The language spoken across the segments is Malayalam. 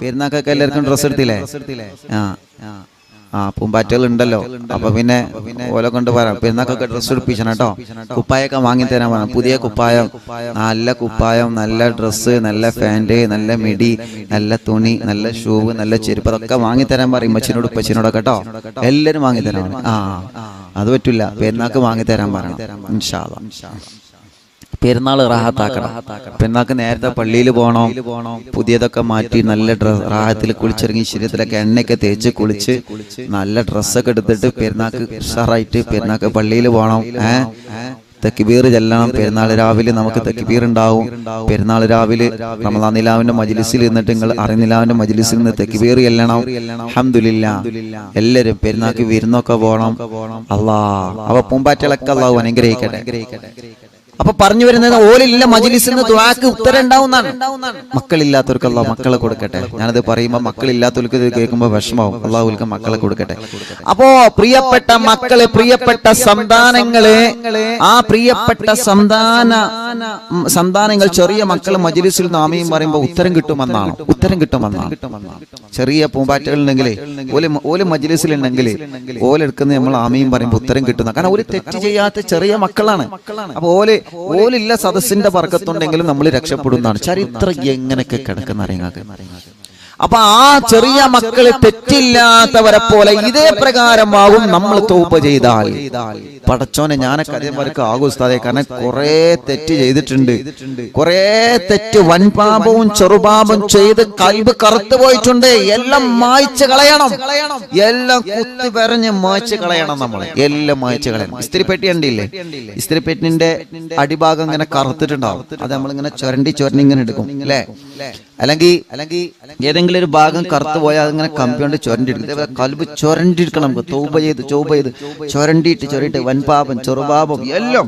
പെരുന്നാക്കൊക്കെ എല്ലാവർക്കും ഡ്രസ്സ് എടുത്തില്ലേ? ആ ആ. പൂമ്പാറ്റകൾ ഉണ്ടല്ലോ അപ്പൊ പിന്നെ ഓല കൊണ്ട് പറയാം പെരുന്നാക്കൊക്കെ ഡ്രസ്സ് എടുപ്പിച്ചണം കേട്ടോ. കുപ്പായൊക്കെ വാങ്ങി തരാൻ പറഞ്ഞു പുതിയ കുപ്പായം. നല്ല കുപ്പായം നല്ല ഡ്രസ്സ് നല്ല പാന്റ് നല്ല മിടി നല്ല തുണി നല്ല ഷൂവ് നല്ല ചെരുപ്പ് അതൊക്കെ വാങ്ങി തരാൻ പറയും ഉമ്മച്ചിനോട് ഉപ്പച്ചിനോടൊക്കെ കേട്ടോ. എല്ലാരും വാങ്ങി തരാൻ ആ അത് പറ്റില്ല പെരുന്നാക്ക് വാങ്ങി തരാൻ പറയണം. ഇൻഷാ. പെരുന്നാൾ റാഹത്താക്കണം. പെരുന്നാൾക്ക് നേരത്തെ പള്ളിയിൽ പോകണം. പുതിയതൊക്കെ മാറ്റി നല്ല ഡ്രസ് റാഹത്തിൽ കുളിച്ചിറങ്ങി ശരീരത്തിലൊക്കെ എണ്ണയൊക്കെ തേച്ച് കുളിച്ച് നല്ല ഡ്രസ്സൊക്കെ എടുത്തിട്ട് പെരുന്നാൾക്ക് ഉഷാറായിട്ട് പെരുന്നാൾക്ക് പള്ളിയിൽ പോകണം. ഏഹ് തെക്കിബീർ ചെല്ലണം. പെരുന്നാൾ രാവിലെ നമുക്ക് തെക്കിബീർ ഉണ്ടാവും പെരുന്നാൾ രാവിലെ റമദാൻ നിലാവിന്റെ മജിലിസിൽ നിന്നിട്ട് നിങ്ങൾ അറിനിലാവിന്റെ മജിലിസിൽ നിന്ന് തെക്കിബീർ ചെല്ലണം. അഹമ്മദില്ല എല്ലാരും പെരുന്നാൾക്ക് വിരുന്നൊക്കെ പോകണം. അള്ളാ അവ പൂമ്പാറ്റകളൊക്കെ അള്ളാഹു അനുഗ്രഹിക്കട്ടെ. അപ്പൊ പറഞ്ഞു വരുന്നത് ഓലില്ല മജിലിസിൽ നിന്ന് ദ്വാക്ക് ഉത്തരം ഉണ്ടാവുന്നതാണ് മക്കളില്ലാത്തവർക്ക് അള്ളാഹ് മക്കളെ കൊടുക്കട്ടെ. ഞാനത് പറയുമ്പോൾ മക്കളില്ലാത്തവർക്ക് ഇത് കേൾക്കുമ്പോൾ വിഷമാവും അള്ളാഹുൽക്ക് മക്കളെ കൊടുക്കട്ടെ. അപ്പോ പ്രിയപ്പെട്ട മക്കളെ പ്രിയപ്പെട്ട സന്താനങ്ങളെ ആ പ്രിയപ്പെട്ട സന്താന സന്താനങ്ങൾ ചെറിയ മക്കൾ മജിലിസിൽ നാമയും പറയുമ്പോൾ ഉത്തരം കിട്ടുമെന്നാണ്. ഉത്തരം കിട്ടുമെന്നാണ്. ചെറിയ പൂമ്പാറ്റകൾ ഉണ്ടെങ്കിൽ ഓൽ ഓൽ മജിലിസിൽ ഉണ്ടെങ്കിൽ ഓലെടുക്കുന്ന നമ്മൾ ആമയും പറയുമ്പോൾ ഉത്തരം കിട്ടുന്ന കാരണം ഒരു തെറ്റ് ചെയ്യാത്ത ചെറിയ മക്കളാണ്. അപ്പൊ ഓൽ ഓലില്ല സദസ്സിന്റെ വർക്കത്തുണ്ടെങ്കിലും നമ്മൾ രക്ഷപ്പെടുന്നതാണ്. ചരിത്രം എങ്ങനെയൊക്കെ കിടക്കുന്ന അറിയാങ്ങൾക്ക് അപ്പൊ ആ ചെറിയ മക്കൾ തെറ്റില്ലാത്തവരെ പോലെ ഇതേ പ്രകാരമാകും നമ്മൾ തോപ്പ് ചെയ്താൽ. പടച്ചോനെ ഞാനൊക്കെ അതേമാർക്ക് ആകും ഉസ്താദെ കാരണം കുറെ തെറ്റ് ചെയ്തിട്ടുണ്ട്. കുറെ തെറ്റ് വൻപാപവും ചെറുപാപവും ചെയ്ത് കൽബ് കറുത്തു പോയിട്ടുണ്ട്. എല്ലാം മായ്ച്ചു കളയണം. എല്ലാം കുത്തി പറഞ്ഞ് മായ്ച്ചു കളയണം നമ്മൾ എല്ലാം മായ്ച്ചു കളയണം. ഇസ്തിരിപ്പെട്ടി ഉണ്ടില്ലേ ഇസ്തിരിപ്പെട്ടിന്റെ അടിഭാഗം ഇങ്ങനെ കറുത്തിട്ടുണ്ടാവും. അത് നമ്മളിങ്ങനെ ചുരണ്ടി ചുരണ്ടി ഇങ്ങനെ എടുക്കും. അല്ലേ? അല്ലെങ്കിൽ അല്ലെങ്കിൽ ഏതെങ്കിലും ഒരു ഭാഗം കറുത്തു പോയാൽ അതിങ്ങനെ കമ്പിയോണ്ട് ചുരണ്ടിരിക്കും കൽബ് ചുരണ്ടിരിക്കണം നമുക്ക് തൗബ ചെയ്ത് ചോബ ചെയ്ത് ചുരണ്ടിയിട്ട് ചുരണ്ടിട്ട് വൻപാപം ചെറുപാപം എല്ലാം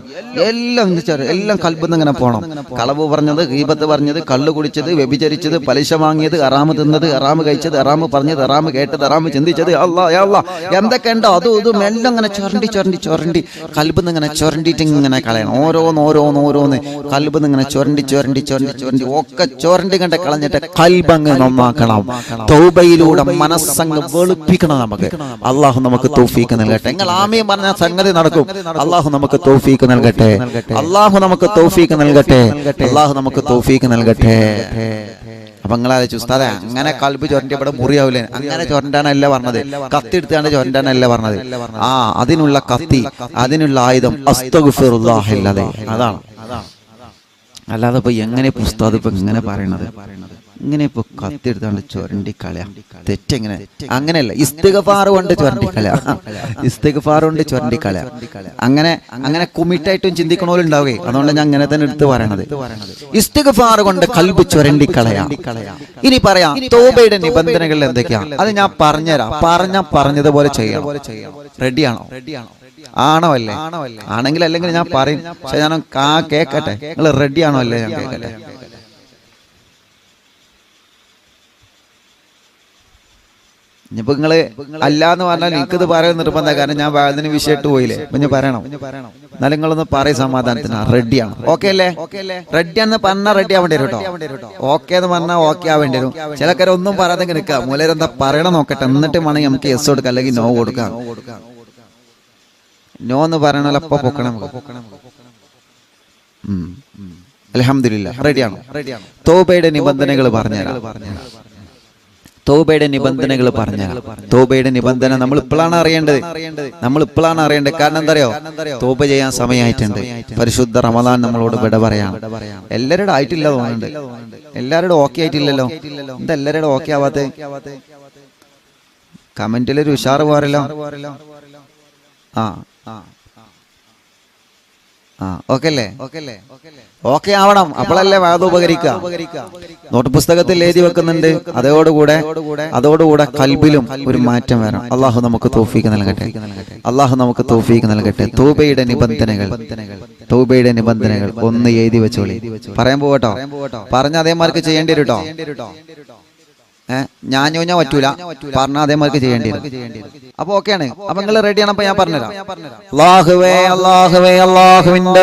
എല്ലാം എല്ലാം കൽബിന്ന് ഇങ്ങനെ പോകണം കളവ് പറഞ്ഞത് ഈപത്ത് പറഞ്ഞത് കള്ള് കുടിച്ചത് വ്യഭിചരിച്ചത് പലിശ വാങ്ങിയത് അറാമ് തിന്നത് അറാമ് കഴിച്ചത് അറാമ് പറഞ്ഞത് അറാമ് കേട്ടത് അറാമ് ചിന്തിച്ചത്. അല്ലാ അല്ലാ എന്തൊക്കെ ഉണ്ടോ അതും ഇതും എല്ലാം ഇങ്ങനെ ചുരണ്ടി ചുരണ്ടി ചുരണ്ടി കൽബിന്ന് ഇങ്ങനെ ചുരണ്ടിയിട്ട് ഇങ്ങനെ കളയണം. ഓരോന്ന് ഓരോന്ന് ഓരോന്ന്. കൽബിന്ന് ഇങ്ങനെ ചുരണ്ടി ചൊരണ്ടി ചൊരണ്ടി ചൊരണ്ടി ഒക്കെ ചുരണ്ടി കണ്ട് കളഞ്ഞിട്ട് കൽബങ്ങ് നന്നാക്കണം തൗബയിലൂടെ മനസ്സങ്ങ് വെളുപ്പിക്കണം നമുക്ക് അള്ളാഹു നമുക്ക് തോഫീക്ക് നൽകട്ടെ. നിങ്ങൾ ആമയും പറഞ്ഞ സംഗതി നടക്കും. അള്ളാഹു നമുക്ക് തോഫീക്ക് നൽകട്ടെ. അള്ളാഹു നമുക്ക് തോഫീക്ക് നൽകട്ടെ. അള്ളാഹു നമുക്ക് തോഫീക്ക് നൽകട്ടെ. അപ്പൊ നിങ്ങളാലോചിച്ചു ഉസ്താദെ അങ്ങനെ കൽബ് ചൊരണ്ടി ഇവിടെ മുറിയാവില്ലേ അങ്ങനെ ചൊരണ്ടാനല്ല പറഞ്ഞത്? കത്തി എടുത്താണ് ചൊരണ്ടാനല്ല പറഞ്ഞത്? ആ അതിനുള്ള കത്തി അതിനുള്ള ആയുധം അതാണ്. അതാണ്. അല്ലാതെ ഇപ്പൊ എങ്ങനെ പുസ്തകം ഇപ്പൊ ഇങ്ങനെ പറയണത്? ഇങ്ങനെ ഇപ്പൊ കത്തിയെടുത്താണ്ട് ചുരണ്ടി കളയാ തെറ്റെങ്ങനെ? അങ്ങനെയല്ല ഇസ്തിഗഫാർ കൊണ്ട് ചുരണ്ടി കളയാ ഇസ്തിഗഫാർ കൊണ്ട് ചൊരണ്ടി കളയാ അങ്ങനെ അങ്ങനെ കുമിട്ടായിട്ടും ചിന്തിക്കണോലുണ്ടാവുകയെ അതുകൊണ്ട് ഞാൻ അങ്ങനെ തന്നെ എടുത്ത് പറയണത്. ഇസ്തിഗഫാർ കൊണ്ട് കൽബ് ചൊരണ്ടി കളയാ ഇനി പറയാം തോബയുടെ നിബന്ധനകൾ എന്തൊക്കെയാ? അത് ഞാൻ പറഞ്ഞുതരാം. പറഞ്ഞ പറഞ്ഞതുപോലെ ചെയ്യണം. റെഡിയാണോ? റെഡിയാണോ? ആണോ അല്ലേ? ആണെങ്കിൽ അല്ലെങ്കിൽ ഞാൻ പറയും. പക്ഷെ ഞാൻ കേക്കട്ടെ. നിങ്ങൾ റെഡിയാണോ അല്ലേ? ഞാൻ കേക്കട്ടെ. ഇനിയിപ്പോ നിങ്ങൾ അല്ലാന്ന് പറഞ്ഞാൽ എനിക്കത് പറയാൻ നിർബന്ധം. കാരണം ഞാൻ അതിന് വിഷയമായിട്ട് പോയില്ലേ. പിന്നെ ഞാൻ പറയണം. എന്നാലും നിങ്ങളൊന്ന് പറയും സമാധാനത്തിന് റെഡിയാണ്. ഓക്കെ അല്ലേ? റെഡി എന്ന് പറഞ്ഞാൽ റെഡി ആവേണ്ടി വരും കേട്ടോ. ഓക്കെ എന്ന് പറഞ്ഞാൽ ഓക്കെ ആവേണ്ടി വരും. ചിലക്കാരെ ഒന്നും പറയാതെ നിൽക്കുക. മൂലരെന്താ പറയണം നോക്കട്ടെ. എന്നിട്ട് വേണമെങ്കിൽ നമുക്ക് എസ് കൊടുക്കാം അല്ലെങ്കിൽ നോ കൊടുക്കാം നോ എന്ന് പറയണല്ലോ അപ്പൊ പൊക്കണം അലഹമില്ല റെഡിയാണ് തോബയുടെ നിബന്ധനകൾ പറഞ്ഞുതരാം. തോബയുടെ നിബന്ധനകൾ പറഞ്ഞ തോബയുടെ നിബന്ധന നമ്മൾ ഇപ്പോഴാണ് അറിയേണ്ടത്. നമ്മൾ ഇപ്പോഴാണ് അറിയേണ്ടത്. കാരണം എന്താ അറിയോ തോബ ചെയ്യാൻ സമയമായിട്ടുണ്ട്. പരിശുദ്ധ റമദാൻ നമ്മളോട് വിട പറയാം. എല്ലാവരുടെ ആയിട്ടില്ല തോന്നുന്നുണ്ട്. എല്ലാവരുടെ ഓക്കെ ആയിട്ടില്ലല്ലോ. എന്താ എല്ലാവരുടെ ഓക്കെ ആവാത്ത? കമന്റിലൊരു ഉഷാറ് പോരല്ലോ ആ ആ. ഓക്കെ അല്ലേ ഓക്കെ ആവണം. അപ്പോഴല്ലേ വാദം ഉപകരിക്കാം നോട്ട് പുസ്തകത്തിൽ എഴുതി വെക്കുന്നുണ്ട്. അതോടുകൂടെ അതോടുകൂടെ കൽബിലും ഒരു മാറ്റം വരണം. അള്ളാഹു നമുക്ക് തോഫീക്ക് നൽകട്ടെ. അള്ളാഹു നമുക്ക് തോഫീക്ക് നൽകട്ടെ. തൂബയുടെ നിബന്ധനകൾ. തൂബയുടെ നിബന്ധനകൾ. ഒന്ന് എഴുതി വെച്ചോളി. പറയാൻ പോകട്ടോ പറഞ്ഞ അതേമാർക്ക് ചെയ്യേണ്ടി വരും കേട്ടോ ഞാൻ ചോദിഞ്ഞാൽ പറ്റൂല. പറഞ്ഞ അതേമാർക്ക് ചെയ്യേണ്ടി അപ്പൊ ഓക്കെയാണ്. അപ്പൊ നിങ്ങൾ റെഡിയാണ് അപ്പൊ ഞാൻ പറഞ്ഞുതരാം.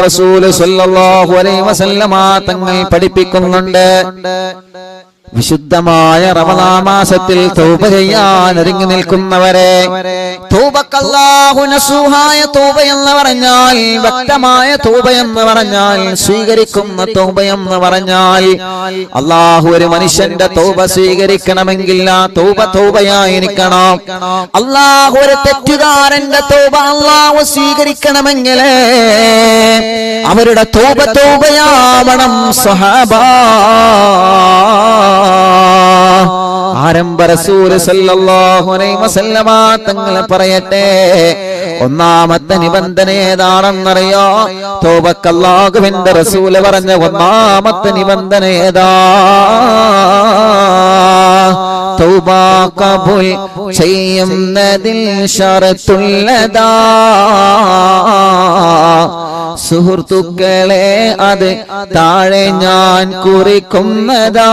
റസൂൽ അലൈഹി വസല്ലമ തങ്ങൾ പഠിപ്പിക്കുന്നുണ്ട്. വിശുദ്ധമായ റമനാമാസത്തിൽ തൗബ ചെയ്യാൻ ഒരുങ്ങി നിൽക്കുന്നവരെ തൂപക്കല്ലാഹുനസുഹായ നസൂഹായ തൗബ എന്ന് പറഞ്ഞാൽ വ്യക്തമായ തൗബ എന്ന് പറഞ്ഞാൽ സ്വീകരിക്കുന്ന തൗബ എന്ന് പറഞ്ഞാൽ അള്ളാഹു ഒരു മനുഷ്യന്റെ തൗബ സ്വീകരിക്കണമെങ്കിൽ ആ തൗബ തൂപയായിരിക്കണം അള്ളാഹു ഒരു തെറ്റുകാരന്റെ തൗബ അള്ളാഹു സ്വീകരിക്കണമെങ്കിൽ അവരുടെ തോപ തോപയാവണം സ്വഹാബ. ആരംഭ റസൂൽ സല്ലല്ലാഹു അലൈഹി വസല്ലമ തങ്ങൾ പറയട്ടെ ഒന്നാമത്തെ നിബന്ധന ഏതാണെന്നറിയോ? തോബക്കല്ലാഹുവിന്റെ റസൂൽ പറഞ്ഞ ഒന്നാമത്തെ നിബന്ധന ഏതാ? തൗബ കബൂൽ ചെയ്യുന്നതിൽ ഷറത്തുള്ളതാ. സുഹൃത്തുക്കളെ അത് താഴെ ഞാൻ കുറിക്കുന്നതാ.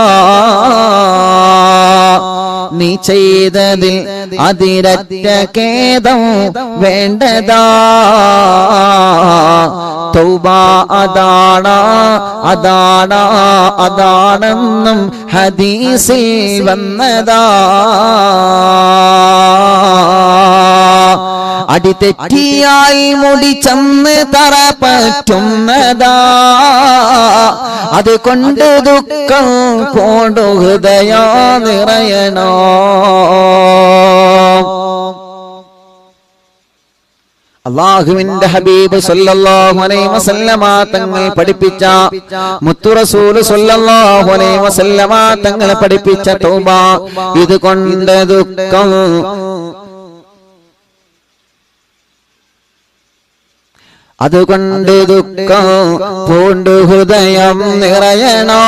നീ ചെയ്തതിൽ അതിരറ്റ ഖേദം വേണ്ടതാ തൗബ അതാണ അതാണ അതാണെന്നും ഹദീസിൽ വന്നതാ അടിതെറ്റിയാൽ മുടി ചന്ന് തറ പറ്റുന്നതാ. അത് കൊണ്ട് ദുഃഖം കൊണ്ടു ഹൃദയ നിറയണോ. അള്ളാഹുവിന്റെ ഹബീബ് സല്ലല്ലാഹു അലൈഹി വസല്ലമ തങ്ങൾ പഠിപ്പിച്ച മുത്തു റസൂൽ സല്ലല്ലാഹു അലൈഹി വസല്ലമ തങ്ങൾ പഠിപ്പിച്ച തൗബ. ഇത് കൊണ്ട് ദുഃഖം അതുകൊണ്ട് ദുഃഖം പൂണ്ടു ഹൃദയം നിറയണോ?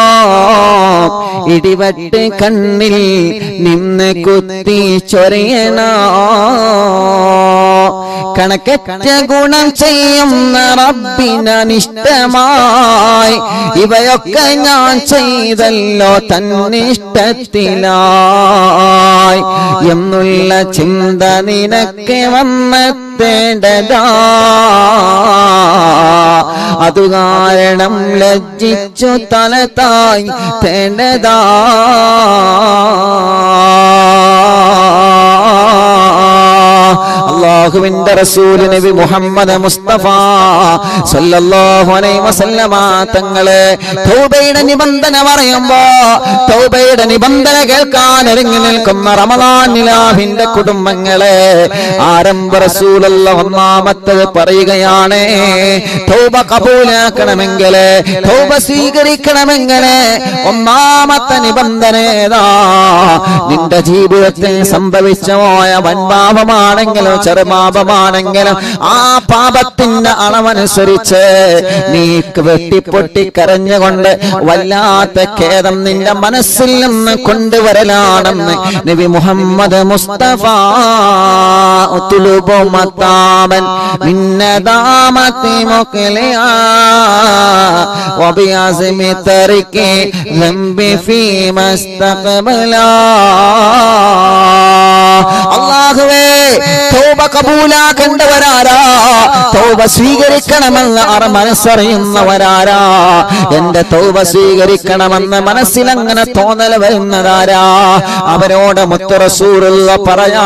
ഇടിവട്ട് കണ്ണിൽ നിന്ന് കുത്തി ചൊറിയണോ? കണക്കറ്റ ഗുണം ചെയ്യുന്ന റബ്ബിനിഷ്ടമായി ഇവയൊക്കെ ഞാൻ ചെയ്തല്ലോ തന്നിഷ്ടത്തിലായി. എന്നുള്ള ചിന്ത നിനക്ക് വന്നെത്തേണ്ടതാ അതു കാരണം ലജ്ജിച്ചു തലത്തായി തേണ്ടതാ അള്ളാഹുവിന്റെ റസൂൽ നബി മുഹമ്മദ് മുസ്തഫ സല്ലല്ലാഹു അലൈഹി വസല്ലമ തങ്ങളെ തൗബയുടെ നിബന്ധന പറയുമ്പോ തൗബയുടെ നിബന്ധന കേൾക്കാൻ ഒരുങ്ങി നിൽക്കുന്ന റമദാൻ നിലാഹിന്റെ കുടുംബങ്ങളെ ആരംഭ റസൂലുള്ള ഒന്നാമത്തത് പറയുകയാണ് തൗബ കബൂലാക്കണമെങ്കിൽ തൗബ സ്വീകരിക്കണമെങ്കിൽ ഒന്നാമത്തെ നിബന്ധന ഏതാ? നിന്റെ ജീവിതത്തിൽ സംഭവിച്ചു പോയ വൻപാപമാണെങ്കിലും ചെറുപാപമാണെങ്കിലും ആ പാപത്തിന്റെ അളവനുസരിച്ച് നീ വെട്ടിപ്പൊട്ടി കരഞ്ഞുകൊണ്ട് വല്ലാത്ത ഖേദം നിന്റെ മനസ്സിൽ നിന്ന് കൊണ്ടുവരലാണെന്ന് നബി മുഹമ്മദ് മുസ്തഫ ഉത്തുലുബു മത്താമൻ മിന്നദാമത്തി മുഖ്ലിയാ وبعزم ترك ذنب فيما استقبلا അള്ളാഹുവേ തോബ കബൂലാക്കണ്ടവരാരാ? തോപ സ്വീകരിക്കണമെന്ന് അറ മനസ്സറിയുന്നവരാരാ? എന്റെ തോപ സ്വീകരിക്കണമെന്ന് മനസ്സിലങ്ങനെ തോന്നൽ വരുന്നതാരാ? അവരോട് മുത്തുറസൂറുള്ള പറയാ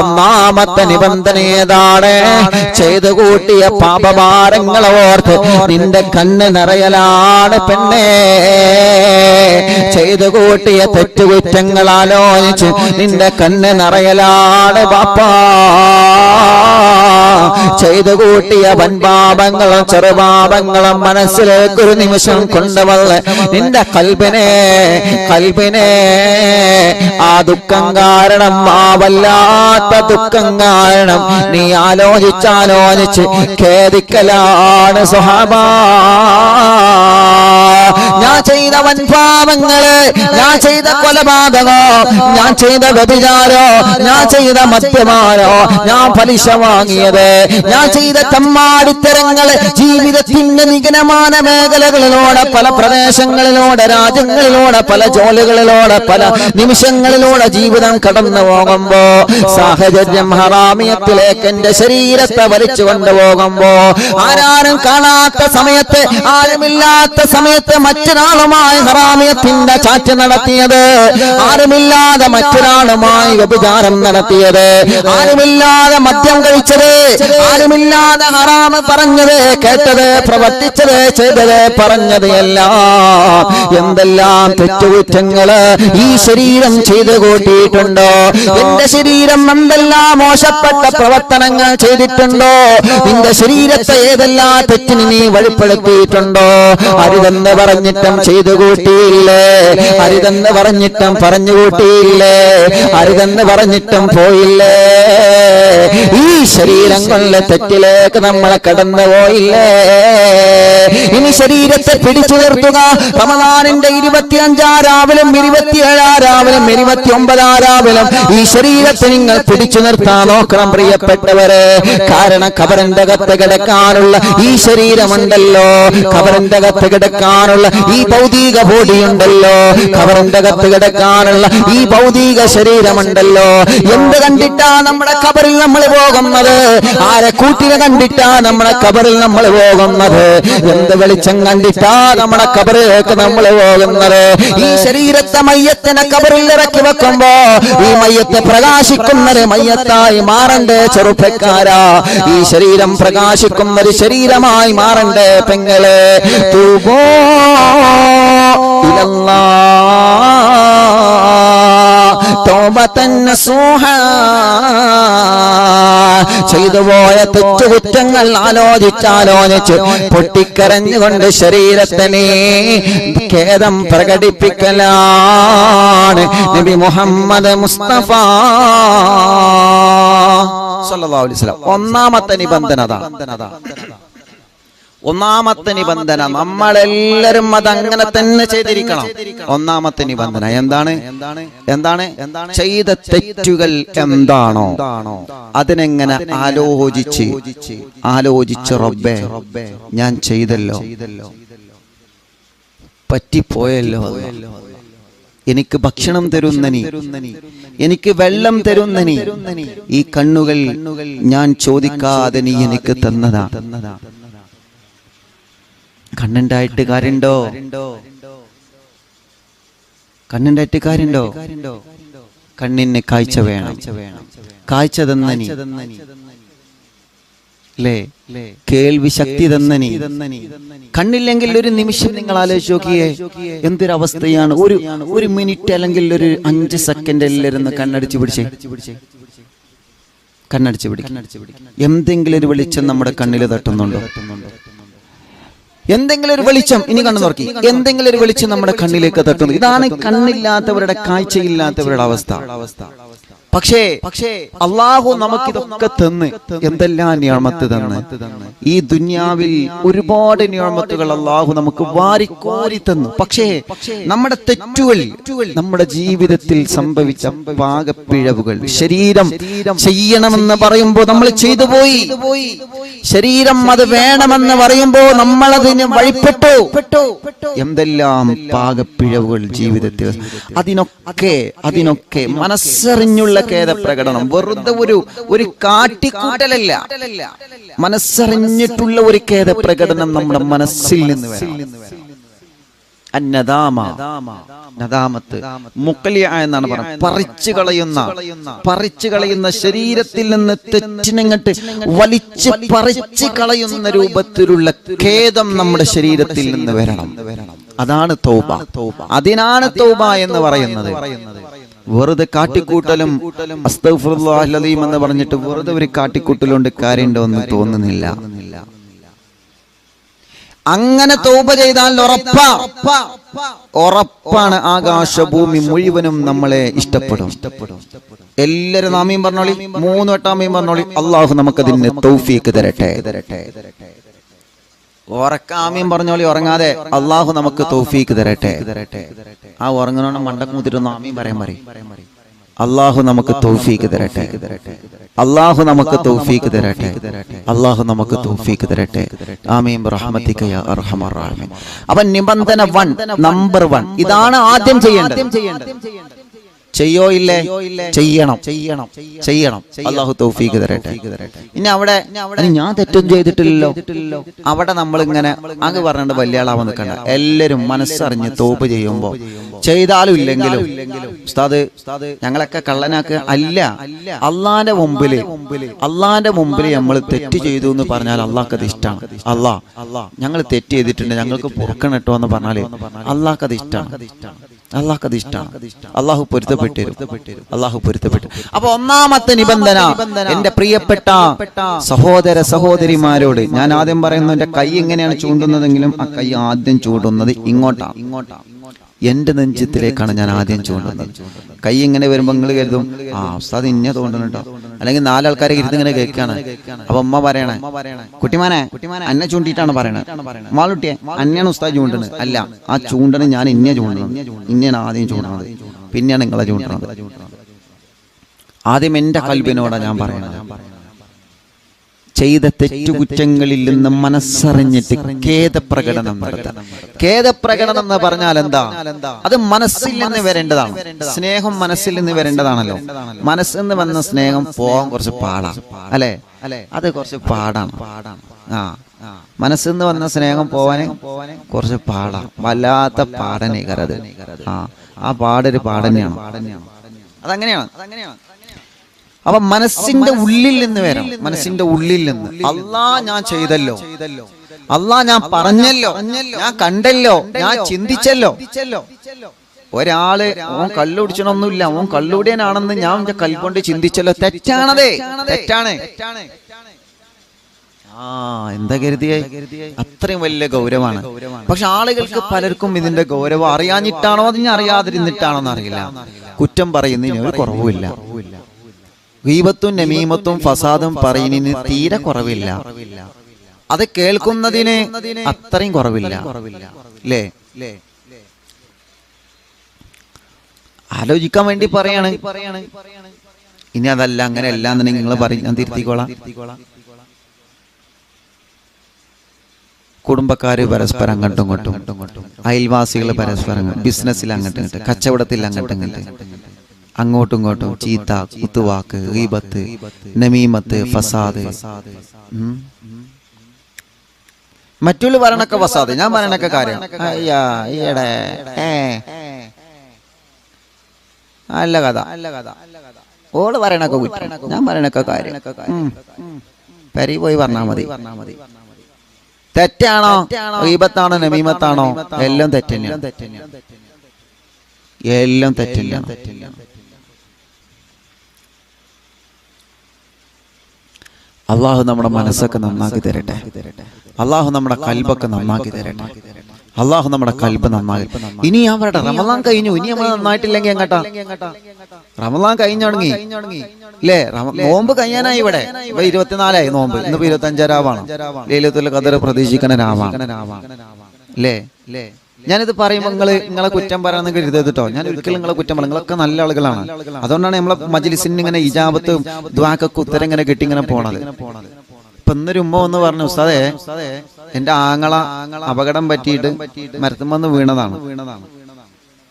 ഒന്നാമത്തെ നിബന്ധന ഏതാണ്? ചെയ്തു കൂട്ടിയ പാപഭാരങ്ങളെ ഓർത്ത് നിന്റെ കണ്ണ് നിറയലാണ് പെണ്ണേ. ചെയ്തു കൂട്ടിയ തെറ്റുകുറ്റങ്ങൾ ആലോചിച്ച് നിന്റെ കണ്ണ് നിറയലാണ് ബാപ്പാ. ചെയ്തു കൂട്ടിയ വൻപാപങ്ങളും ചെറുപാപങ്ങളും മനസ്സിലേക്ക് ഒരു നിമിഷം കൊണ്ടുവന്ന് നിന്റെ കൽബിനെ കൽബിനെ ആ ദുഃഖം കാരണം ആ വല്ലാത്ത ദുഃഖം കാരണം നീ ആലോചിച്ചാലോചിച്ച് ഖേദിക്കലാണ് സുഹാബാ ഞാൻ ചെയ്ത വൻപാപങ്ങൾ ഞാൻ ചെയ്ത കൊലപാതകോ ഞാൻ ചെയ്ത വ്യഭിചാരോ ഞാൻ ചെയ്ത മദ്യമാനോ ഞാൻ പലിശ വാങ്ങിയത്. ഞാൻ ചെയ്ത തമ്മാടിത്തരങ്ങൾ ജീവിതത്തിന്റെ നിഗനമാന മേഖലകളിലൂടെ പല പ്രദേശങ്ങളിലൂടെ രാജ്യങ്ങളിലൂടെ പല ജോലികളിലൂടെ പല നിമിഷങ്ങളിലൂടെ ജീവിതം കടന്നു പോകുമ്പോ സാഹചര്യം ഹറാമിയത്തിലേക്ക് എന്റെ ശരീരത്തെ വലിച്ചു കൊണ്ടുപോകുമ്പോ ആരാരും കാണാത്ത സമയത്ത് ആരുമില്ലാത്ത സമയത്ത് മറ്റൊരാളുമായി ഹറാമിയത്തിന്റെ ചാറ്റ് നടത്തിയത് ആരുമില്ലാതെ മറ്റൊരാളുമായി വ്യഭിചാരം നടത്തിയത് ആരുമില്ലാതെ മദ്യം കഴിച്ചത് ആരുമില്ലാതെ ഹറാമ് പറഞ്ഞത് കേട്ടത് പ്രവർത്തിച്ചത് ചെയ്തത് പറഞ്ഞത് എല്ലാം എന്തെല്ലാം തെറ്റുകുറ്റങ്ങൾ ഈ ശരീരം ചെയ്തു കൂട്ടിയിട്ടുണ്ടോ? എന്റെ ശരീരം എന്തെല്ലാം മോശപ്പെട്ട പ്രവർത്തനങ്ങൾ ചെയ്തിട്ടുണ്ടോ? നിന്റെ ശരീരത്തെ ഏതെല്ലാം തെറ്റിന് നീ വഴിപ്പെടുത്തിയിട്ടുണ്ടോ? അരുതെന്ന് പറഞ്ഞിട്ടും ചെയ്തു കൂട്ടിയില്ലേ? അരുതെന്ന് പറഞ്ഞിട്ടും പറഞ്ഞു കൂട്ടിയില്ലേ? അരുതെന്ന് പറഞ്ഞിട്ടും പോയില്ലേ? ഈ ശരീരം കൊള്ള തെറ്റിലേക്ക് നമ്മളെ കടന്നു പോയില്ലേ ഇനി ശരീരത്തെ പിടിച്ചു നിർത്തുക റമദാനിന്റെ ഇരുപത്തിയഞ്ചാ രാവിലും ഇരുപത്തിയേഴാ രാവിലും ഇരുപത്തി ഒമ്പതാ രാവിലും ഈ ശരീരത്തെ നിങ്ങൾ പിടിച്ചു നിർത്താൻ നോക്കണം പ്രിയപ്പെട്ടവരെ. കാരണം കബറിന്റെ കത്ത് കിടക്കാനുള്ള ഈ ശരീരമുണ്ടല്ലോ. കബറിന്റെ കത്ത് കിടക്കാനുള്ള ഈ ഭൗതിക ബോഡിയുണ്ടല്ലോ. കബറിന്റെ കത്ത് കിടക്കാനുള്ള ഈ ഭൗതിക ശരീരമുണ്ടല്ലോ. എന്ത് കണ്ടിട്ടാ നമ്മുടെ കബറിൽ നമ്മൾ പോകുന്നത്? ആരെ കൂട്ടിനെ കണ്ടിട്ടാ നമ്മുടെ കബറിൽ നമ്മൾ പോകുന്നത്? എന്ത് വെളിച്ചം കണ്ടിട്ടാ നമ്മുടെ കബറിലേക്ക് നമ്മൾ പോകുന്നത്? ഈ ശരീരത്തെ മയ്യത്തിനെ കബറിൽ ഇറക്കി വെക്കുമ്പോ ഈ മയ്യത്ത് പ്രകാശിക്കുന്നത് മയ്യത്തായി മാറണ്ടേ ചെറുപ്പക്കാരാ? ഈ ശരീരം പ്രകാശിക്കുന്ന ഒരു ശരീരമായി മാറണ്ടേ പെങ്ങളെ? തൂപോ നസൂഹാ ചെയ്തു പോയ തെറ്റുകുറ്റങ്ങൾ ആലോചിച്ചാലോചിച്ച് പൊട്ടിക്കരഞ്ഞുകൊണ്ട് ശരീരത്തിനെ ഖേദം പ്രകടിപ്പിക്കലാണ് നബി മുഹമ്മദ് മുസ്തഫ. ഒന്നാമത്തെ നിബന്ധന. ഒന്നാമത്തെ നിബന്ധന നമ്മളെല്ലാരും അത് അങ്ങനെ തന്നെ ചെയ്തിരിക്കണം. ഒന്നാമത്തെ നിബന്ധന എന്താണ്? എന്താണ്? എന്താണ്? ചെയ്ത തെറ്റുകൾ എന്താണോ? അതിനെങ്ങനെ ആലോചിച്ച്? ആലോചിച്ച്? റബ്ബേ ഞാൻ ചെയ്തല്ലോ. പറ്റിപ്പോയല്ലോ എനിക്ക് ഭക്ഷണം തരുന്നനി എനിക്ക് വെള്ളം തരുന്നനി ഈ കണ്ണുകൾ ഞാൻ ചോദിക്കാതെ നീ എനിക്ക് തന്നതാ. കണ്ണുണ്ടായിട്ട് കാര്യണ്ടോ കണ്ണുണ്ടായിട്ട് കാര്യണ്ടോ കണ്ണിന് കാഴ്ച വേണം. കാഴ്ച തന്നനി കേൾവി ശക്തി തന്നനി കണ്ണില്ലെങ്കിൽ ഒരു നിമിഷം നിങ്ങൾ ആലോചിച്ച് നോക്കിയേ എന്തൊരവസ്ഥയാണ്? ഒരു ഒരു മിനിറ്റ് അല്ലെങ്കിൽ ഒരു അഞ്ച് സെക്കൻഡ് എല്ലാവരും കണ്ണടിച്ച് പിടിച്ചേ. കണ്ണടിച്ച് പിടിക്കും. എന്തെങ്കിലും ഒരു വെളിച്ചം നമ്മുടെ കണ്ണിൽ തട്ടുന്നുണ്ടോ? എന്തെങ്കിലും ഒരു വെളിച്ചം ഇനി കണ്ണു നോക്കി. എന്തെങ്കിലും ഒരു വെളിച്ചം നമ്മുടെ കണ്ണിലേക്ക് തട്ടുന്നു. ഇതാണ് കണ്ണില്ലാത്തവരുടെ കാഴ്ചയില്ലാത്തവരുടെ അവസ്ഥ. പക്ഷേ പക്ഷേ അള്ളാഹു നമുക്കിതൊക്കെ തന്ന് എന്തെല്ലാം നിയമത്ത് തന്ന്? ഈ ദുന്യാവിൽ ഒരുപാട് നിയമത്തുകൾ അള്ളാഹു നമുക്ക് വാരിക്കോരി തന്നു. പക്ഷേ നമ്മുടെ തെറ്റുകൾ നമ്മുടെ ജീവിതത്തിൽ സംഭവിച്ച പാകപ്പിഴവുകൾ ശരീരം ചെയ്യണമെന്ന് പറയുമ്പോൾ നമ്മൾ ചെയ്തു പോയി. ശരീരം അത് വേണമെന്ന് പറയുമ്പോ നമ്മളതിന് വഴിപ്പെട്ടു. എന്തെല്ലാം പാകപ്പിഴവുകൾ ജീവിതത്തിൽ അതിനൊക്കെ അതിനൊക്കെ മനസ്സറിഞ്ഞുള്ള ഖേദപ്രകടനം വെറുതെ ഒരു ഒരു കാട്ടിക്കൂട്ടലല്ല. മനസ്സറിഞ്ഞിട്ടുള്ള ഒരു ഖേദ പ്രകടനം നമ്മുടെ മനസ്സിൽ നിന്ന് നദാമത്ത്. എന്നാണ് പറയുന്നത് പറിച്ചു കളയുന്ന പറിച്ചു കളയുന്ന ശരീരത്തിൽ നിന്ന് തെറ്റിനങ്ങട്ട് വലിച്ച് പറിച്ചു കളയുന്ന രൂപത്തിലുള്ള ഖേദം നമ്മുടെ ശരീരത്തിൽ നിന്ന് വരണം. അതാണ് തോബ. അതിനാണ് തോബ എന്ന് പറയുന്നത്. വെറുതെ കാട്ടിക്കൂട്ടലും അസ്തഫുല്ലാഹ്ലീം എന്ന് പറഞ്ഞിട്ട് വെറുതെ ഒരു കാട്ടിക്കൂട്ടലുണ്ട് കാര്യമുണ്ടോ എന്ന് തോന്നുന്നില്ല. അങ്ങനെ തോപ ചെയ്താൽ ഉറപ്പാ. ഉറപ്പാണ് ആകാശഭൂമി മുഴുവനും നമ്മളെ ഇഷ്ടപ്പെടും. എല്ലാരും നാമീം പറഞ്ഞോളി മൂന്ന് വട്ടാമീം പറഞ്ഞോളി. അള്ളാഹു നമുക്കതിന് തൗഫീക്ക് തരട്ടെ തരട്ടെ. ഉറക്കാമീം പറഞ്ഞോളി ഉറങ്ങാതെ അള്ളാഹു നമുക്ക് തോഫീക്ക് തരട്ടെ. ആ ഉറങ്ങണോണം മണ്ടക്ക് ആമീൻ ആമീം പറയാൻ പറയും. അള്ളാഹു നമുക്ക് തൗഫീക്ക് തരട്ടെ. അള്ളാഹു നമുക്ക് തൗഫീക്ക് തരട്ടെ. അള്ളാഹു നമുക്ക് തൗഫീക്ക് തരട്ടെ. ആമീൻ. റഹ്മത്തിക യാ അർഹമർ അപ്പൊ നിബന്ധന വൺ നമ്പർ വൺ. ഇതാണ് ആദ്യം ചെയ്യേണ്ടത്. ചെയ്യോ ഇല്ലേ? ചെയ്യണം. ചെയ്യണം. ചെയ്യണം. അള്ളാഹു തൗഫീഖ് തരട്ടെ. ഇനി അവിടെ ഞാൻ തെറ്റും ചെയ്തിട്ടില്ലല്ലോ. അവിടെ നമ്മൾ ഇങ്ങനെ അങ്ങ് പറഞ്ഞിട്ട് വലിയ ആളാവാൻ നിൽക്കണ്ട. എല്ലാവരും മനസ്സറിഞ്ഞ് തോപ്പ് ചെയ്യുമ്പോ ചെയ്താലും ഇല്ലെങ്കിലും ഉസ്താദ് ഞങ്ങളൊക്കെ കള്ളനാക്ക് അല്ല. അള്ളാന്റെ മുമ്പിൽ അള്ളാന്റെ മുമ്പിൽ നമ്മൾ തെറ്റ് ചെയ്തു എന്ന് പറഞ്ഞാൽ അള്ളാഹ്ക്ക് അത് ഇഷ്ടമാണ് അള്ളാഹ് ഞങ്ങൾ തെറ്റ് ചെയ്തിട്ടുണ്ട്. ഞങ്ങൾക്ക് പൊറുക്കണം കേട്ടോ എന്ന് പറഞ്ഞാൽ അള്ളാഹ്ക്ക് അത് ഇഷ്ടമാണ് അള്ളാഹ്ക്ക് അത് ഇഷ്ടമാണ് അള്ളാഹു പൊരുത്തപ്പെട്ടു അള്ളാഹു പൊരുത്തപ്പെട്ടു അപ്പൊ ഒന്നാമത്തെ നിബന്ധന എന്റെ പ്രിയപ്പെട്ട സഹോദര സഹോദരിമാരോട് ഞാൻ ആദ്യം പറയുന്നു എന്റെ കൈ എങ്ങനെയാണ് ചൂണ്ടുന്നതെങ്കിലും ആ കൈ ആദ്യം ചൂണ്ടുന്നത് ഇങ്ങോട്ടാണ്. ഇങ്ങോട്ടാണ്. എന്റെ നെഞ്ചത്തിലേക്കാണ് ഞാൻ ആദ്യം ചൂണ്ടുന്നത്. കൈ ഇങ്ങനെ വരുമ്പോൾ നിങ്ങൾ കരുതും ആ ഉസ്താദ് ഇന്നെ തോണ്ടണം കേട്ടോ അല്ലെങ്കിൽ നാലാൾക്കാരെ ഇരുന്ന് ഇങ്ങനെ കേൾക്കാണ്. അപ്പൊ അമ്മ പറയണേ കുട്ടിമാനെ അന്നെ ചൂണ്ടിയിട്ടാണ് പറയണത്. മാളുട്ടിയെ അന്നെയാണ് ഉസ്താദ് ചൂണ്ടണത്. അല്ല ആ ചൂണ്ടണ ഞാൻ ഇന്നെ ചൂണ്ടണം ഇന്നെയാണ് ആദ്യം ചൂണ്ടണത്. പിന്നെയാണ് നിങ്ങളെ ചൂണ്ടണത്. ആദ്യം എന്റെ കൽബിനോടാ ഞാൻ പറയണത്. ചെയ്ത തെറ്റുകുറ്റങ്ങളിൽ നിന്ന് മനസ്സറിഞ്ഞിട്ട് ഖേദപ്രകടനം നടത്തുക. ഖേദപ്രകടനം എന്ന് പറഞ്ഞാൽ എന്താ? അത് മനസ്സിൽ നിന്ന് വരേണ്ടതാണ്. സ്നേഹം മനസ്സിൽ നിന്ന് വരേണ്ടതാണല്ലോ. മനസ്സിൽ നിന്ന് വന്ന സ്നേഹം പോകാൻ കുറച്ച് പാടാണ്. അല്ലെ? അത് കുറച്ച് പാടാണ്. ആ. മനസ്സിൽ നിന്ന് വന്ന സ്നേഹം പോവാന് കുറച്ച് പാടാണ്. വല്ലാത്ത പാടനേകരത്. ആ. ആ പാടൊരു പാടനെയാണ് അതങ്ങനെയാണ്. അതങ്ങനെയാണ്. അപ്പൊ മനസ്സിന്റെ ഉള്ളിൽ നിന്ന് വരണം. മനസ്സിന്റെ ഉള്ളിൽ നിന്ന്. അല്ലാ ഞാൻ ചെയ്തല്ലോ. അല്ലാ ഞാൻ പറഞ്ഞല്ലോ. ഞാൻ കണ്ടല്ലോ. ഞാൻ ചിന്തിച്ചല്ലോ. ഒരാൾ ഓൻ കള്ളുടിച്ചണൊന്നുമില്ല. ഓൻ കള്ളുടിയനാണെന്ന് ഞാൻ കൽക്കൊണ്ട് ചിന്തിച്ചല്ലോ. തെറ്റാണതേ. തെറ്റാണ്. ആ എന്താ കരുതിയേ? അത്രയും വലിയ ഗൗരവമാണ്. പക്ഷെ ആളുകൾക്ക് പലർക്കും ഇതിന്റെ ഗൗരവം അറിയാഞ്ഞിട്ടാണോ അതിന് അറിയാതിരുന്നിട്ടാണോ എന്നറിയില്ല. കുറ്റം പറയുന്നതിന് ഒരു കുറവുമില്ല. ഗീബത്തും നമീമത്തും ഫസാദും പറയുന്നതിന് തീരെ കുറവില്ല. അത് കേൾക്കുന്നതിന് അത്രയും കുറവില്ല. അല്ലേ ആലോചിക്കാൻ വേണ്ടി പറയാണ്. ഇനി അതല്ല അങ്ങനെ അല്ല എന്ന് നിങ്ങൾ ഞാൻ തിരുത്തിക്കോളാം. കുടുംബക്കാര് പരസ്പരം അങ്ങോട്ടും ഇങ്ങോട്ടും. അയൽവാസികൾ പരസ്പരം ബിസിനസ്സിൽ അങ്ങോട്ടും ഇങ്ങോട്ടും. കച്ചവടത്തിൽ അങ്ങോട്ടും ഇങ്ങോട്ടും. അങ്ങോട്ടും ഇങ്ങോട്ടും ചീത്ത കുത്തുവാക്ക് ഗീബത്ത് നമീമത്ത് ഫസാദ്. മറ്റുള്ള പറയണൊക്കെ ഫസാദ്. ഞാൻ പറയണൊക്കെ കാര്യം. അയ്യാ ഈയിടെ. അല്ല കഥ കഥ. ഓൾ പറയണൊക്കെ ഞാൻ പറയണൊക്കെ കാര്യം. പരി പോയി പറഞ്ഞാ മതി. തെറ്റാണോ? ഗീബത്താണോ നമീമത്താണോ? എല്ലാം തെറ്റന്നെയാണ്. എല്ലാം തെറ്റന്നെയാണ്. അള്ളാഹു നമ്മുടെ മനസ്സൊക്കെ നന്നാക്കി തരട്ടെ. അള്ളാഹു നമ്മുടെ കൽബൊക്കെ നന്നാക്കി തരട്ടെ. അള്ളാഹു നമ്മുടെ കൽബ് നന്നാക്കി. ഇനി ഞാൻ പറയട്ടെ റമലാൻ കഴിഞ്ഞു. ഇനി നമ്മൾ നന്നായിട്ടില്ലെങ്കിൽ എങ്ങട്ടാ? റമലാൻ കഴിഞ്ഞുടങ്ങി അല്ലേ നോമ്പ് കഴിയാനായി ഇവിടെ. ഇപ്പൊ ഇരുപത്തിനാലായി നോമ്പ്. ഇന്നിപ്പോ ഇരുപത്തി അഞ്ചാം രാവാണ്. ലീലത്തുൽ ഖദർ പ്രതീക്ഷിക്കണ രാവാണ്. അല്ലേ ഞാനിത് പറയുമ്പോൾ നിങ്ങൾ നിങ്ങളെ കുറ്റം പറയാന്ന് കരുതരുത് കേട്ടോ. ഞാൻ ഒരിക്കലും നിങ്ങളെ കുറ്റം പറയാം. നിങ്ങളൊക്കെ നല്ല ആളുകളാണ്. അതുകൊണ്ടാണ് നമ്മളെ മജിലിസിന് ഇങ്ങനെ ഇജാബത്തും ദ്വാക്കൊക്കെ ഉത്തരം ഇങ്ങനെ കിട്ടി ഇങ്ങനെ പോണത്. ഇപ്പൊ ഇന്നൊരു ഉമ്മ ഒന്ന് പറഞ്ഞു ഉസ്താദേ എന്റെ ആങ്ങള അപകടം പറ്റിയിട്ട് മരത്തുമ്പന്ന് വീണതാണ്.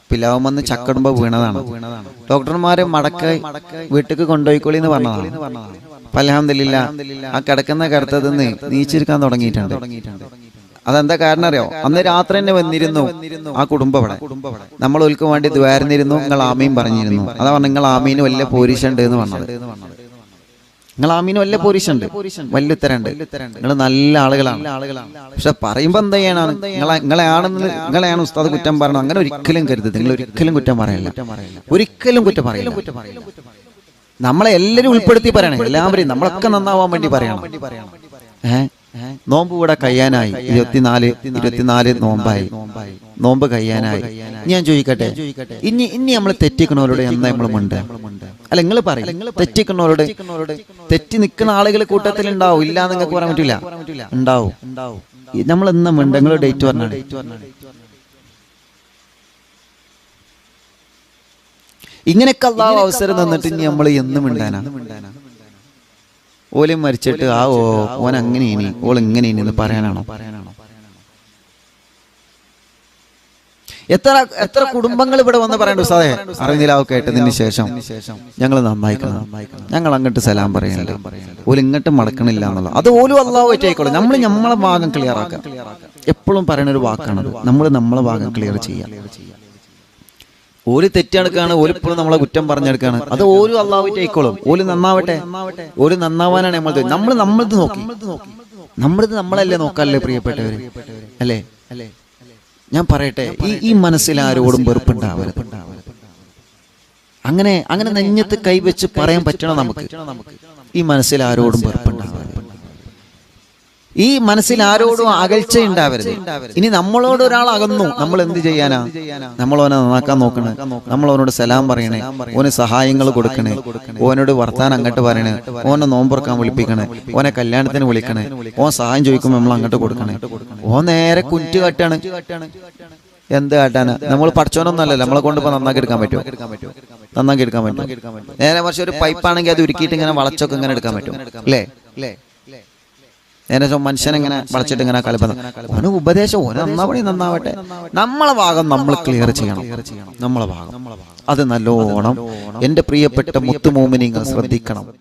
പിലാവും വന്ന് ചക്കടുമ്പോ വീണതാണ്. ഡോക്ടർമാര് മടക്ക വീട്ടിക്ക് കൊണ്ടുപോയിക്കോളി എന്ന് പറഞ്ഞതാണ്. അപ്പൊ ആ കിടക്കുന്ന കിടത്തത് നീച്ചിരിക്കാൻ തുടങ്ങിയിട്ടുണ്ട്. അതെന്താ കാരണം അറിയോ? അന്ന് രാത്രി തന്നെ വന്നിരുന്നു ആ കുടുംബം അവിടെ. നമ്മൾ ഒൽക്ക് വേണ്ടി ദ്വാരുന്നിരുന്നു നിങ്ങൾ ആമീൻ പറഞ്ഞിരുന്നു. അതാ പറഞ്ഞു നിങ്ങൾ ആമീന് വല്ല പോരിശുണ്ട് എന്ന് പറഞ്ഞത്. നിങ്ങൾ ആമീന് വല്ല പോരിശുണ്ട് വലിയ ഉത്തരണ്ട് നിങ്ങൾ നല്ല ആളുകളാണ്. പക്ഷെ പറയുമ്പോ എന്താ ചെയ്യണം? നിങ്ങളെ നിങ്ങളെയാണെന്ന് നിങ്ങളെയാണ് ഉസ്താദ് കുറ്റം പറയണം അങ്ങനെ ഒരിക്കലും കരുതരുത്. നിങ്ങൾ ഒരിക്കലും കുറ്റം പറയില്ല. ഒരിക്കലും കുറ്റം പറയില്ല. നമ്മളെ എല്ലാവരും ഉൾപ്പെടുത്തി പറയണേ. എല്ലാവരെയും നമ്മളൊക്കെ നന്നാവാൻ വേണ്ടി പറയണം. ഏഹ്? നോമ്പ് ഇവിടെ കഴിയാനായി. ഇരുപത്തിനാല് ഇരുപത്തിനാല് നോമ്പായി. നോമ്പ് കഴിയാനായി. ഞാൻ ചോദിക്കട്ടെ ഇനി ഇനി നമ്മൾ തെറ്റിക്കണവരോട് എന്താ നമ്മൾ മുണ്ട്? അല്ല നിങ്ങൾ പറയും. തെറ്റിക്കണവരോട് തെറ്റി നിൽക്കുന്ന ആളുകൾ കൂട്ടത്തിൽ ഉണ്ടാവും. ഇല്ല നിങ്ങൾക്ക് പറയാൻ പറ്റില്ല. ഉണ്ടാവും. നമ്മൾ എന്നാ മുണ്ടങ്ങൾ ഡേറ്റ് പറഞ്ഞാണ്. ഇങ്ങനെയൊക്കെ അവസരം തന്നിട്ട് ഇനി നമ്മൾ എന്നും മിണ്ടാനാ? ഓലും മരിച്ചിട്ട് ആ ഓ ഓൻ അങ്ങനെ ഇനി ഓൾ ഇങ്ങനെ ഇനി എന്ന് പറയാനാണോ? എത്ര എത്ര കുടുംബങ്ങൾ ഇവിടെ വന്ന് പറയണ്ട ഉസ്താദേ? അറിഞ്ഞില്ലാവ് കേട്ടതിന് ശേഷം ഞങ്ങൾ നന്നായിക്കണം? ഞങ്ങൾ അങ്ങോട്ട് സലാം പറയുന്നില്ല ഓൽ ഇങ്ങോട്ട് മടക്കണില്ല എന്നുള്ളത്. അത് ഓലും അള്ളാഹു ഏറ്റായിക്കോളും നമ്മൾ നമ്മളെ ഭാഗം ക്ലിയർ ആക്കാം എപ്പോഴും പറയുന്ന ഒരു വാക്കാണത്. നമ്മൾ നമ്മളെ ഭാഗം ക്ലിയർ ചെയ്യാം. ഓൽ തെറ്റെടുക്കാണ് ഒരു ഇപ്പോഴും നമ്മളെ കുറ്റം പറഞ്ഞെടുക്കാണ്. അത് ഒരു അള്ളാവിന്റെ ആയിക്കോളും. ഓൽ നന്നാവട്ടെ. ഒരു നന്നാവാനാണ് നമ്മൾ നമ്മൾ നമ്മളിത് നോക്കി. നമ്മളിത് നമ്മളല്ലേ നോക്കാല്ലേ പ്രിയപ്പെട്ടവര്? അല്ലേ അല്ലേ? ഞാൻ പറയട്ടെ ഈ ഈ മനസ്സിൽ ആരോടും വെറുപ്പുണ്ടാവരുത്. അങ്ങനെ അങ്ങനെ നെഞ്ഞത്ത് കൈവച്ച് പറയാൻ പറ്റണം നമുക്ക്? ഈ മനസ്സിൽ ആരോടും വെറുപ്പുണ്ടാവരുത്. ഈ മനസ്സിൽ ആരോടും അകൽച്ച ഉണ്ടാവരുത്. ഇനി നമ്മളോട് ഒരാൾ അകന്നു നമ്മൾ എന്ത് ചെയ്യാനാ? നമ്മൾ ഓനെ നന്നാക്കാൻ നോക്കണേ. നമ്മൾ ഓനോട് സലാം പറയണേ. ഓന് സഹായങ്ങൾ കൊടുക്കണേ. ഓനോട് വർത്താനം അങ്ങോട്ട് പറയണേ. ഓനെ നോമ്പുറക്കാൻ വിളിപ്പിക്കണേ. ഓനെ കല്യാണത്തിന് വിളിക്കണേ. ഓൻ സഹായം ചോദിക്കുമ്പോൾ നമ്മൾ അങ്ങോട്ട് കൊടുക്കണേ. ഓ നേരെ കുറ്റു കാട്ടാണ്. എന്ത് കാട്ടാന്? നമ്മൾ പഠിച്ചോനൊന്നല്ലല്ലോ നമ്മളെ കൊണ്ട് ഇപ്പൊ നന്നാക്കി എടുക്കാൻ പറ്റുമോ? നന്നാക്കി എടുക്കാൻ പറ്റും. നേരെ പക്ഷെ ഒരു പൈപ്പാണെങ്കിൽ അത് ഉരുക്കിയിട്ട് ഇങ്ങനെ വളച്ചൊക്കെ ഇങ്ങനെ എടുക്കാൻ പറ്റും. അല്ലേ? അല്ലേ? ചോ മനുഷ്യനെങ്ങനെ വളച്ചിട്ട് ഇങ്ങനെ കളിപ്പം ഓന് ഉപദേശം ഓന് നന്നാവണി നന്നാവട്ടെ. നമ്മളെ ഭാഗം നമ്മൾ ക്ലിയർ ചെയ്യണം. നമ്മളെ ഭാഗം. അത് നല്ലോണം എന്റെ പ്രിയപ്പെട്ട മുത്തുമോമിനിങ്ങൾ ശ്രദ്ധിക്കണം.